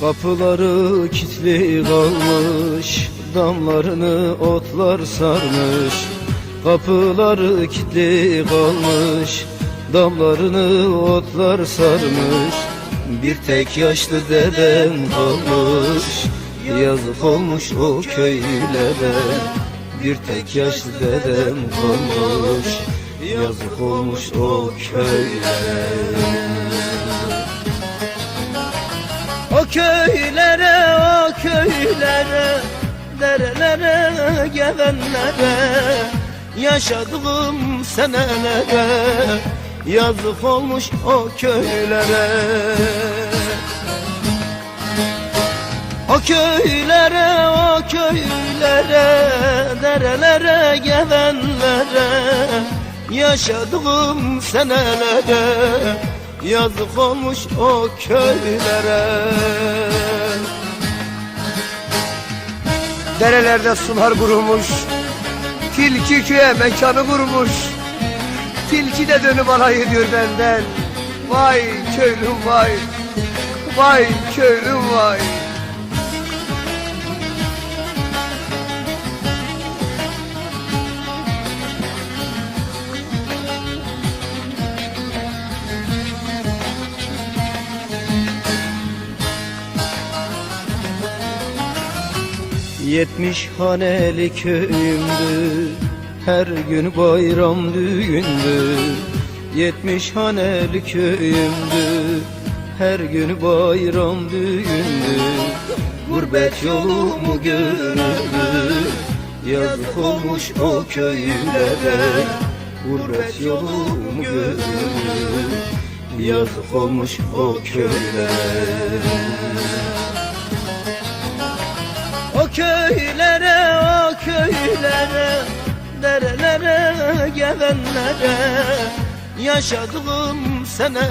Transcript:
Kapıları kilitli kalmış Damlarını otlar sarmış. Kapıları kilitli kalmış Damlarını otlar sarmış. Bir tek yaşlı dedem kalmış Yazık olmuş o köylere. Bir tek yaşlı dedem kalmış Yazık olmuş o köylere O köylere, o köylere, derelere, gelenlere Yaşadığım senelere yazık olmuş o köylere. O köylere, o köylere, derelere, gelenlere Yaşadığım senelere yazık olmuş o köylere. Derelerde sular kurumuş Tilki köye mekanı kurmuş. Tilki de dönüp alay ediyor benden. Vay köylüm vay Vay köylüm vay Yetmiş haneli köyümdü. Her gün bayram düğündü. Yetmiş haneli köyümdü. Her gün bayram düğündü. Gurbet yolumu görürdü. Yazık olmuş o köylere. Gurbet yolumu görürdü. Yazık olmuş o köylere gelenlere Yaşadığım sene